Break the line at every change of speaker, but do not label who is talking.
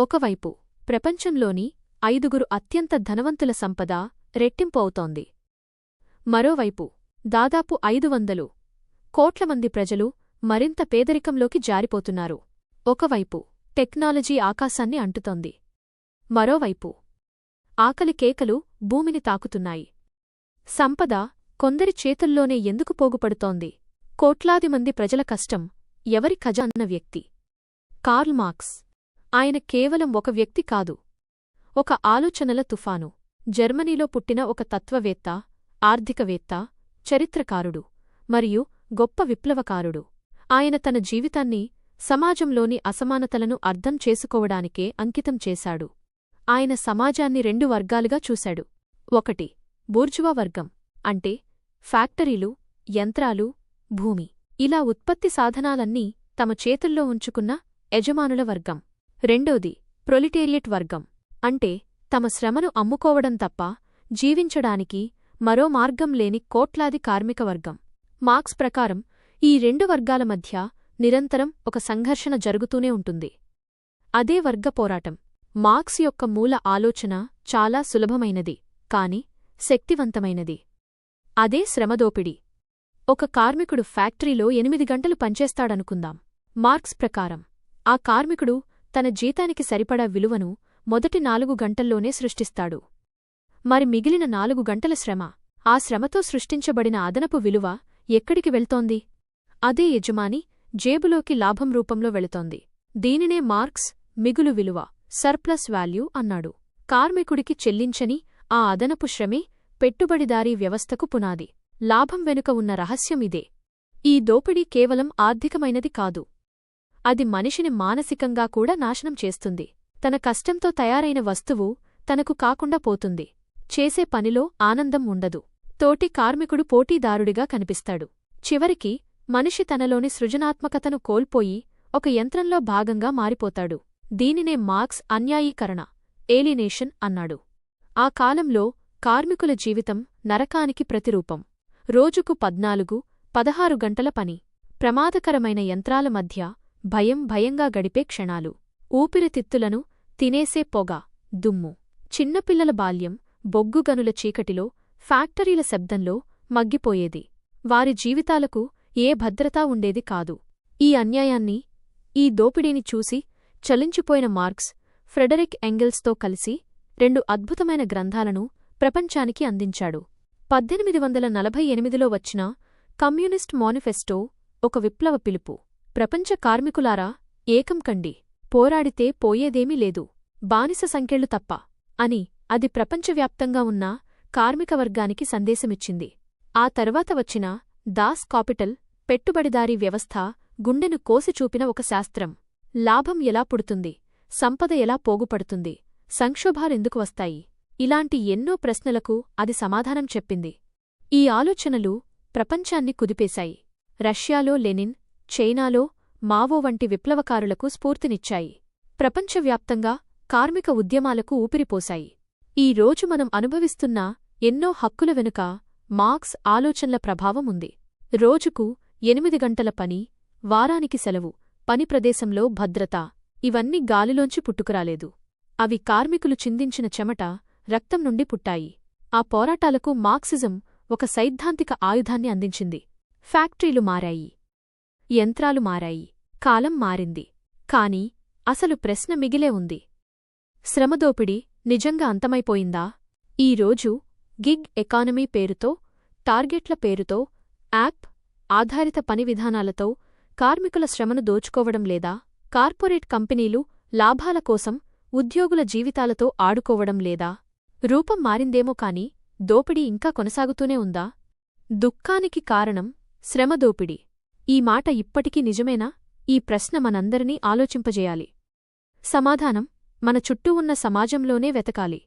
ఒకవైపు ప్రపంచంలోని ఐదుగురు అత్యంత ధనవంతుల సంపద రెట్టింపు అవుతోంది. మరోవైపు దాదాపు ఐదు వందలు కోట్ల మంది ప్రజలు మరింత పేదరికంలోకి జారిపోతున్నారు. ఒకవైపు టెక్నాలజీ ఆకాశాన్ని అంటుతోంది. మరోవైపు ఆకలి కేకలు భూమిని తాకుతున్నాయి. సంపద కొందరి చేతుల్లోనే ఎందుకు పోగుపడుతోంది? కోట్లాది మంది ప్రజల కష్టం ఎవరి ఖజాన్న వ్యక్తి. కార్ల్ మార్క్స్ ఆయన కేవలం ఒక వ్యక్తి కాదు. ఒక ఆలోచనల తుఫాను. జర్మనీలో పుట్టిన ఒక తత్వవేత్త ఆర్థికవేత్త చరిత్రకారుడు మరియు గొప్ప విప్లవకారుడు. ఆయన తన జీవితాన్ని సమాజంలోని అసమానతలను అర్థం చేసుకోవడానికే అంకితం చేశాడు. ఆయన సమాజాన్ని రెండు వర్గాలుగా చూశాడు. ఒకటి బూర్జువా వర్గం. అంటే ఫ్యాక్టరీలు యంత్రాలు భూమి. ఇలా ఉత్పత్తి సాధనాలన్నీ తమ చేతుల్లో ఉంచుకున్న యజమానుల వర్గం. రెండోది ప్రొలిటేరియట్ వర్గం. అంటే తమ శ్రమను అమ్ముకోవడం తప్ప జీవించడానికి మరో మార్గం లేని కోట్లాది కార్మిక వర్గం. మార్క్స్ ప్రకారం ఈ రెండు వర్గాల మధ్య నిరంతరం ఒక సంఘర్షణ జరుగుతూనే ఉంటుంది. అదే వర్గ పోరాటం. మార్క్స్ యొక్క మూల ఆలోచన చాలా సులభమైనది కాని శక్తివంతమైనది. అదే శ్రమదోపిడి. ఒక కార్మికుడు ఫ్యాక్టరీలో ఎనిమిది గంటలు పనిచేస్తాడనుకుందాం. మార్క్స్ ప్రకారం ఆ కార్మికుడు తన జీతానికి సరిపడా విలువను మొదటి నాలుగు గంటల్లోనే సృష్టిస్తాడు. మరి మిగిలిన నాలుగు గంటల శ్రమ ఆ శ్రమతో సృష్టించబడిన అదనపు విలువ ఎక్కడికి వెళ్తోంది? అదే యజమాని జేబులోకి లాభం రూపంలో వెళుతోంది. దీనినే మార్క్స్ మిగులు విలువ సర్ప్లస్ వాల్యూ అన్నాడు. కార్మికుడికి చెల్లించని ఆ అదనపు శ్రమే పెట్టుబడిదారీ వ్యవస్థకు పునాది. లాభం వెనుక ఉన్న రహస్యం ఇదే. ఈ దోపిడీ కేవలం ఆర్థికమైనది కాదు. అది మనిషిని మానసికంగా కూడా నాశనం చేస్తుంది. తన కష్టంతో తయారైన వస్తువు తనకు కాకుండా పోతుంది. చేసే పనిలో ఆనందం ఉండదు. తోటి కార్మికుడు పోటీదారుడిగా కనిపిస్తాడు. చివరికి మనిషి తనలోని సృజనాత్మకతను కోల్పోయి ఒక యంత్రంలో భాగంగా మారిపోతాడు. దీనినే మార్క్స్ అన్యాయీకరణ ఏలినేషన్ అన్నాడు. ఆ కాలంలో కార్మికుల జీవితం నరకానికి ప్రతిరూపం. రోజుకు పద్నాలుగు పదహారు గంటల పని. ప్రమాదకరమైన యంత్రాల మధ్య భయం భయంగా గడిపే క్షణాలు. ఊపిరితిత్తులను తినేసే పొగ దుమ్ము. చిన్నపిల్లల బాల్యం బొగ్గుగనుల చీకటిలో ఫ్యాక్టరీల శబ్దంలో మగ్గిపోయేది. వారి జీవితాలకు ఏ భద్రతా ఉండేది కాదు. ఈ అన్యాయాన్ని ఈ దోపిడీని చూసి చలించిపోయిన మార్క్స్ ఫ్రెడరిక్ ఎంగెల్స్తో కలిసి రెండు అద్భుతమైన గ్రంథాలను ప్రపంచానికి అందించాడు. పద్దెనిమిది వందల నలభై ఎనిమిదిలో వచ్చిన కమ్యూనిస్ట్ మానిఫెస్టో ఒక విప్లవ పిలుపు. ప్రపంచ కార్మికులారా ఏకం కండి. పోరాడితే పోయేదేమీ లేదు. బానిస సంఖ్యలు తప్ప. అని అది ప్రపంచవ్యాప్తంగా ఉన్న కార్మికవర్గానికి సందేశమిచ్చింది. ఆ తర్వాత వచ్చిన దాస్ కాపిటల్ పెట్టుబడిదారీ వ్యవస్థ గుండెను కోసిచూపిన ఒక శాస్త్రం. లాభం ఎలా పుడుతుంది? సంపద ఎలా పోగుపడుతుంది? సంక్షోభాలెందుకు వస్తాయి? ఇలాంటి ఎన్నో ప్రశ్నలకు అది సమాధానం చెప్పింది. ఈ ఆలోచనలు ప్రపంచాన్ని కుదిపేశాయి. రష్యాలో లెనిన్ చైనాలో మావో వంటి విప్లవకారులకు స్ఫూర్తినిచ్చాయి. ప్రపంచవ్యాప్తంగా కార్మిక ఉద్యమాలకు ఊపిరిపోశాయి. ఈ రోజు మనం అనుభవిస్తున్న ఎన్నో హక్కుల వెనుక మార్క్స్ ఆలోచనల ప్రభావం ఉంది. రోజుకు ఎనిమిది గంటల పని వారానికి సెలవు పని ప్రదేశంలో భద్రత ఇవన్నీ గాలిలోంచి పుట్టుకురాలేదు. అవి కార్మికులు చిందించిన చెమట రక్తం నుండి పుట్టాయి. ఆ పోరాటాలకు మార్క్సిజం ఒక సైద్ధాంతిక ఆయుధాన్ని అందించింది. ఫ్యాక్టరీలు మారాయి. యంత్రాలు మారాయి. కాలం మారింది. కాని అసలు ప్రశ్న మిగిలే ఉంది. శ్రమదోపిడి నిజంగా అంతమైపోయిందా? ఈరోజు గిగ్ ఎకానమీ పేరుతో టార్గెట్ల పేరుతో యాప్ ఆధారిత పని విధానాలతో కార్మికుల శ్రమను దోచుకోవడం లేదా కార్పొరేట్ కంపెనీలు లాభాల కోసం ఉద్యోగుల జీవితాలతో ఆడుకోవడం లేదా రూపం మారిందేమో కాని దోపిడీ ఇంకా కొనసాగుతూనే ఉందా? దుఃఖానికి కారణం శ్రమదోపిడీ. ఈ మాట ఇప్పటికీ నిజమేనా? ఈ ప్రశ్న మనందరినీ ఆలోచింపజేయాలి. సమాధానం మన చుట్టూ ఉన్న సమాజంలోనే వెతకాలి.